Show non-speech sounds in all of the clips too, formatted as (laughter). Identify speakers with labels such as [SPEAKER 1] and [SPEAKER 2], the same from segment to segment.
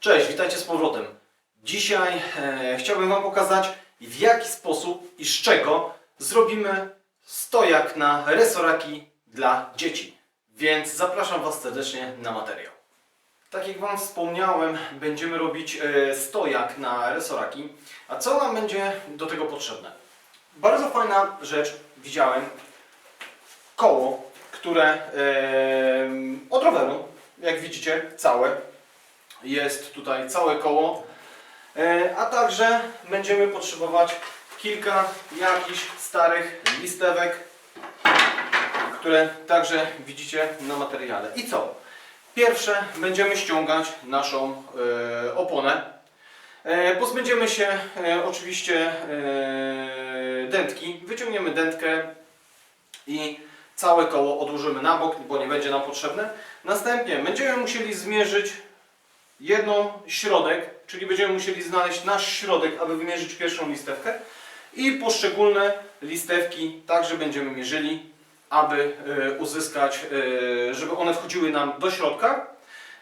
[SPEAKER 1] Cześć, witajcie z powrotem. Dzisiaj e, chciałbym Wam pokazać, w jaki sposób i z czego zrobimy stojak na resoraki dla dzieci. Więc zapraszam Was serdecznie na materiał. Tak jak Wam wspomniałem, będziemy robić e, stojak na resoraki. A co nam będzie do tego potrzebne? Bardzo fajna rzecz, widziałem, koło, które e, od roweru, jak widzicie, całe, jest tutaj całe koło, E, a także będziemy potrzebować kilka jakichś starych listewek, które także widzicie na materiale. I co? Pierwsze będziemy ściągać naszą e, oponę. E, pozbędziemy się oczywiście dętki. Wyciągniemy dętkę i całe koło odłożymy na bok, bo nie będzie nam potrzebne. Następnie będziemy musieli zmierzyć jedną środek, czyli będziemy musieli znaleźć nasz środek, aby wymierzyć pierwszą listewkę i poszczególne listewki także będziemy mierzyli, aby e, uzyskać, e, żeby one wchodziły nam do środka.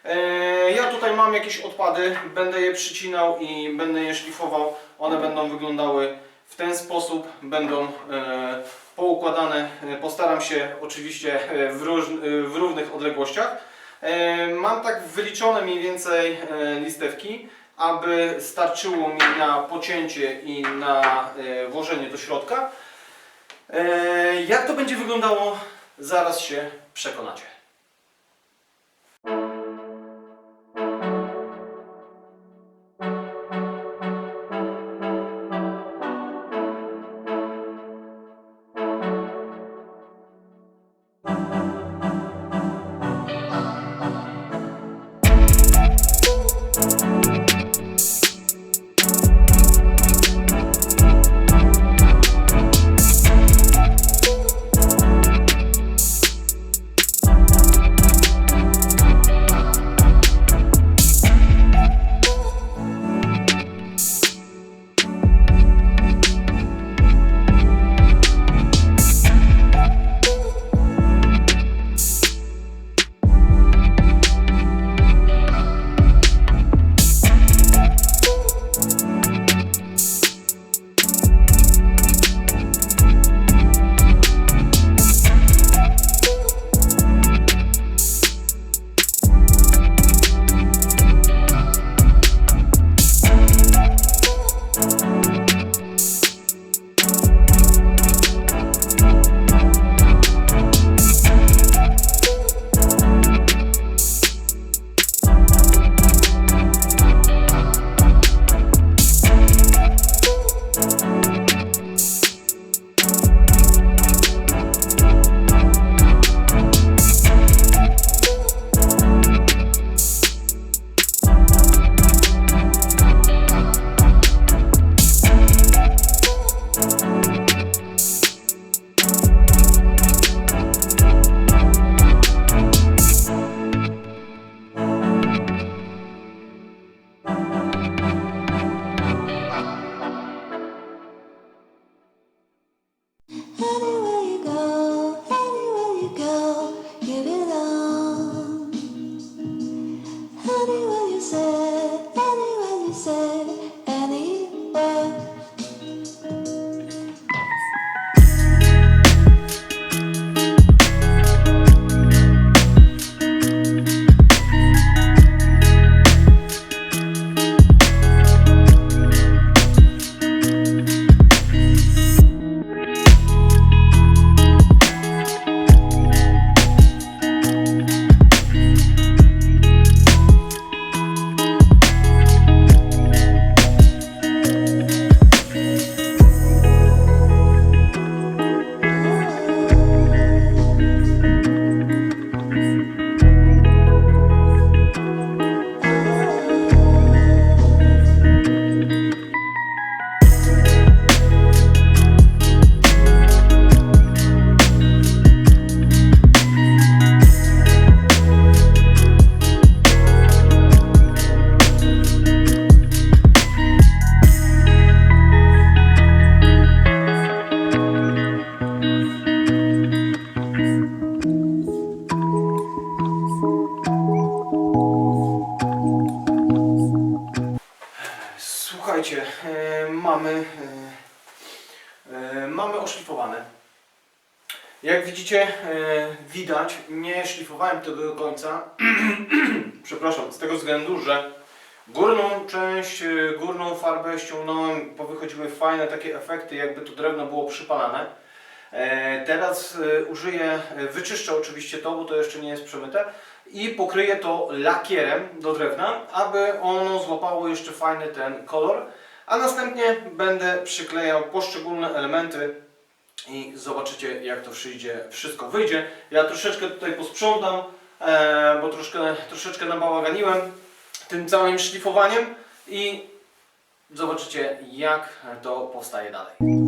[SPEAKER 1] E, Ja tutaj mam jakieś odpady, będę je przycinał i będę je szlifował. One będą wyglądały w ten sposób, będą poukładane. Postaram się oczywiście w, róż, w równych odległościach. E, Mam tak wyliczone mniej więcej e, listewki, aby starczyło mi na pocięcie i na e, włożenie do środka. Jak to będzie wyglądało, zaraz się przekonacie. Mamy, e, e, mamy oszlifowane. Jak widzicie, e, widać, nie szlifowałem tego do końca. (clears throat) Przepraszam, z tego względu, że górną część, górną farbę ściągnąłem, powychodziły fajne takie efekty, jakby to drewno było przypalane. Teraz użyję, wyczyszczę oczywiście to, bo to jeszcze nie jest przemyte i pokryję to lakierem do drewna, aby ono złapało jeszcze fajny ten kolor. A następnie będę przyklejał poszczególne elementy i zobaczycie jak to przyjdzie, wszystko wyjdzie. Ja troszeczkę tutaj posprzątam, e, bo troszkę, troszeczkę nabałaganiłem tym całym szlifowaniem i zobaczycie jak to powstaje dalej.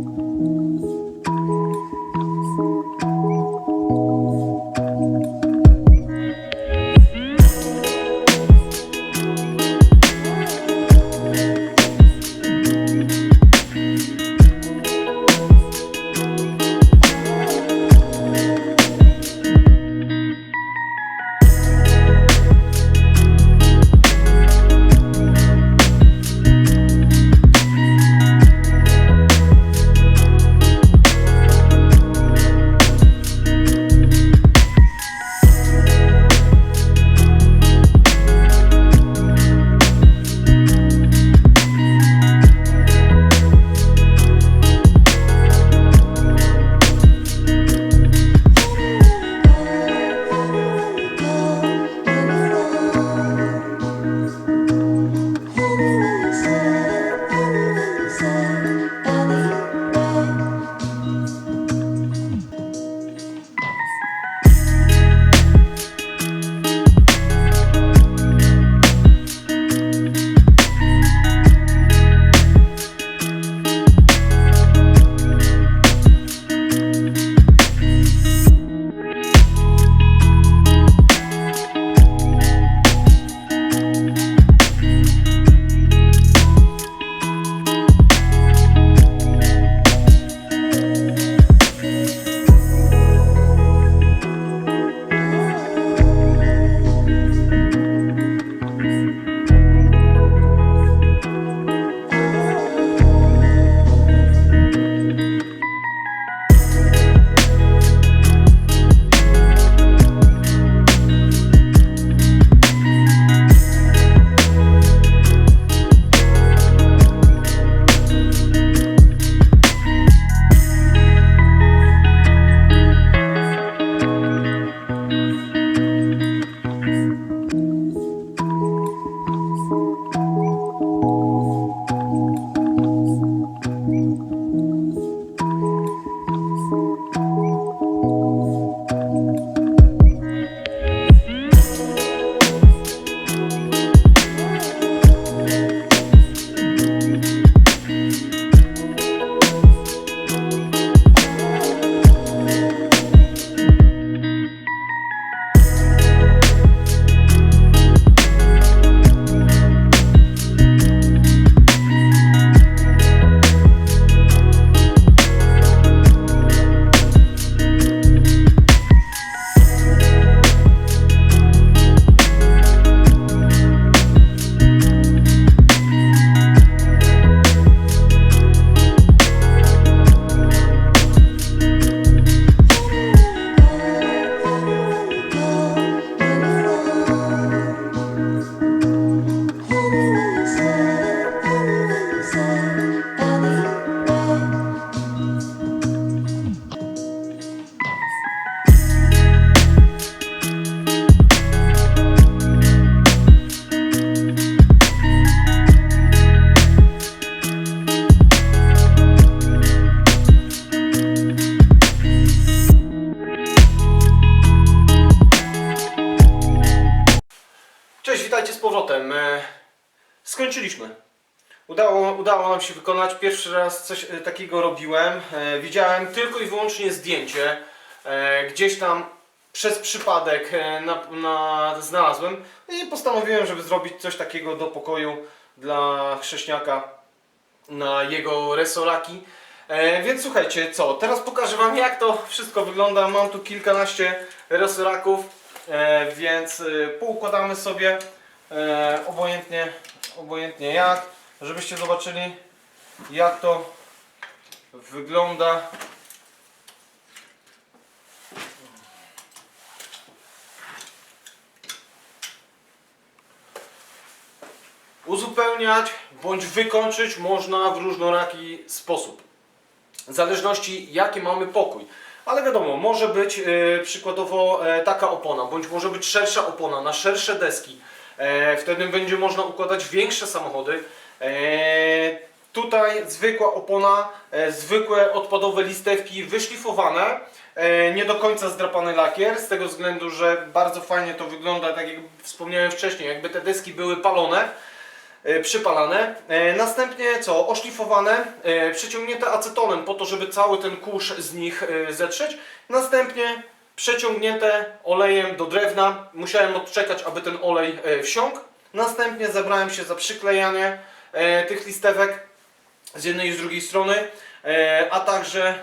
[SPEAKER 1] Witajcie z powrotem. E, Skończyliśmy. Udało, udało nam się wykonać. Pierwszy raz coś e, takiego robiłem. E, Widziałem tylko i wyłącznie zdjęcie. Gdzieś tam przez przypadek na, na, znalazłem i postanowiłem, żeby zrobić coś takiego do pokoju dla chrześniaka na jego resolaki. Więc słuchajcie, co? Teraz pokażę Wam jak to wszystko wygląda. Mam tu kilkanaście resoraków, e, więc e, poukładamy sobie e, obojętnie, obojętnie jak. żebyście zobaczyli jak to wygląda. Uzupełniać bądź wykończyć można w różnoraki sposób. W zależności jaki mamy pokój. Ale wiadomo, może być e, przykładowo e, taka opona, bądź może być szersza opona na szersze deski. E, wtedy będzie można układać większe samochody. E, tutaj zwykła opona, e, zwykłe odpadowe listewki wyszlifowane. Nie do końca zdrapany lakier, z tego względu, że bardzo fajnie to wygląda, tak jak wspomniałem wcześniej, jakby te deski były palone przypalane. Następnie co? Oszlifowane, e, przeciągnięte acetonem po to, żeby cały ten kurz z nich zetrzeć. Następnie przeciągnięte olejem do drewna. Musiałem odczekać, aby ten olej e, wsiąkł. Następnie zabrałem się za przyklejanie e, tych listewek z jednej i z drugiej strony, e, a także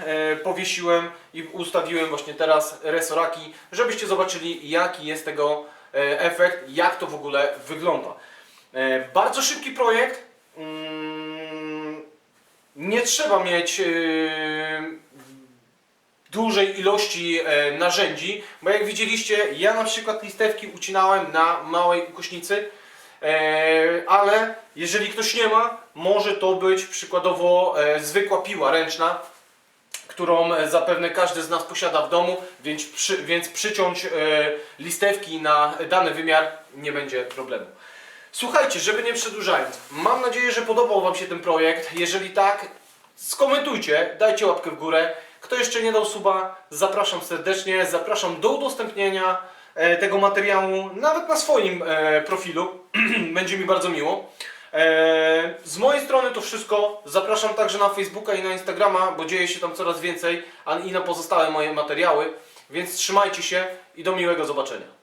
[SPEAKER 1] powiesiłem i ustawiłem właśnie teraz resoraki, żebyście zobaczyli jaki jest tego efekt, jak to w ogóle wygląda. Bardzo szybki projekt. Mm, Nie trzeba mieć dużej ilości e, narzędzi, bo jak widzieliście, ja na przykład listewki ucinałem na małej ukośnicy, e, ale jeżeli ktoś nie ma, może to być przykładowo e, zwykła piła ręczna, którą zapewne każdy z nas posiada w domu, więc, przy, więc przyciąć listewki na dany wymiar nie będzie problemu. Słuchajcie, żeby nie przedłużając, mam nadzieję, że podobał Wam się ten projekt. Jeżeli tak, skomentujcie, dajcie łapkę w górę. Kto jeszcze nie dał suba, zapraszam serdecznie, zapraszam do udostępnienia e, tego materiału nawet na swoim e, profilu. (clears throat) Będzie mi bardzo miło. E, z mojej strony to wszystko. Zapraszam także na Facebooka i na Instagrama, bo dzieje się tam coraz więcej, a i na pozostałe moje materiały. Więc trzymajcie się i do miłego zobaczenia.